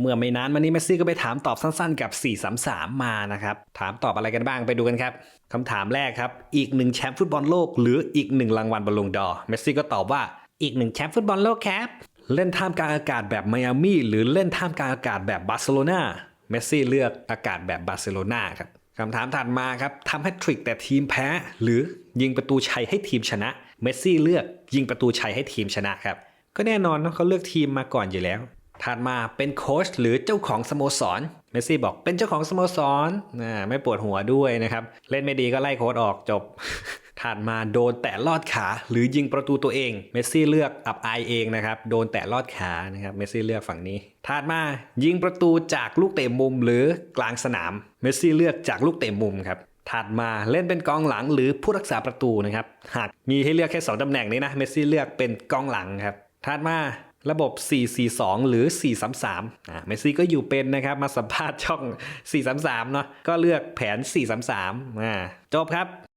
เมื่อไม่นานมานี้เมสซี่ก็ไปถามตอบสั้นๆกับ 433 มานะครับ ถามตอบอะไรกันบ้างไปดูกันครับคำถามแรกครับ อีกหนึ่งแชมป์ฟุตบอลโลก หรืออีกหนึ่งรางวัลบอลลงดอร์เมสซี่ก็ตอบว่าอีกหนึ่งแชมป์ฟุตบอลโลกครับ เล่นท่ามกลางอากาศแบบไมอามี่หรือเล่นท่ามกลางอากาศแบบบาร์เซโลนาเมสซี่เลือกอากาศแบบบาร์เซโลนาครับคำถามถัดมาครับทำให้ทริกแต่ทีมแพ้ หรือยิงประตูชัยให้ทีมชนะเมสซี่เลือกยิงประตูชัยให้ทีมชนะครับก็แน่นอนเนอะเขาเลือกทีมมาก่อนอยู่แล้ว ถัดมาเป็นโค้ชหรือเจ้าของสโมสรเมสซี่บอกเป็นเจ้าของสโมสรอ่าไม่ปวดหัวด้วยนะครับ เล่นไม่ดีก็ไล่โค้ชออกจบถัดมาโดนแตะลอดขาหรือยิงประตูตัวเอง เมสซี่เลือกอับอายเองนะครับ โดนแตะลอดขานะครับ เมสซี่เลือกฝั่งนี้ถัดมายิงประตูจากลูกเตะมุมหรือกลางสนาม เมสซี่เลือกจากลูกเตะมุมครับถัดมาเล่นเป็นกองหลังหรือผู้รักษาประตูนะครับ หากมีให้เลือกแค่สองตำแหน่งนี้นะ เมสซี่เลือกเป็นกองหลังครับถัดมา ระบบ 442 หรือ 433อ่าเมสซี่ก็อยู่เป็นนะครับมาสัมภาษณ์ช่อง 433 เนาะก็เลือกแผน 433อ่าจบครับ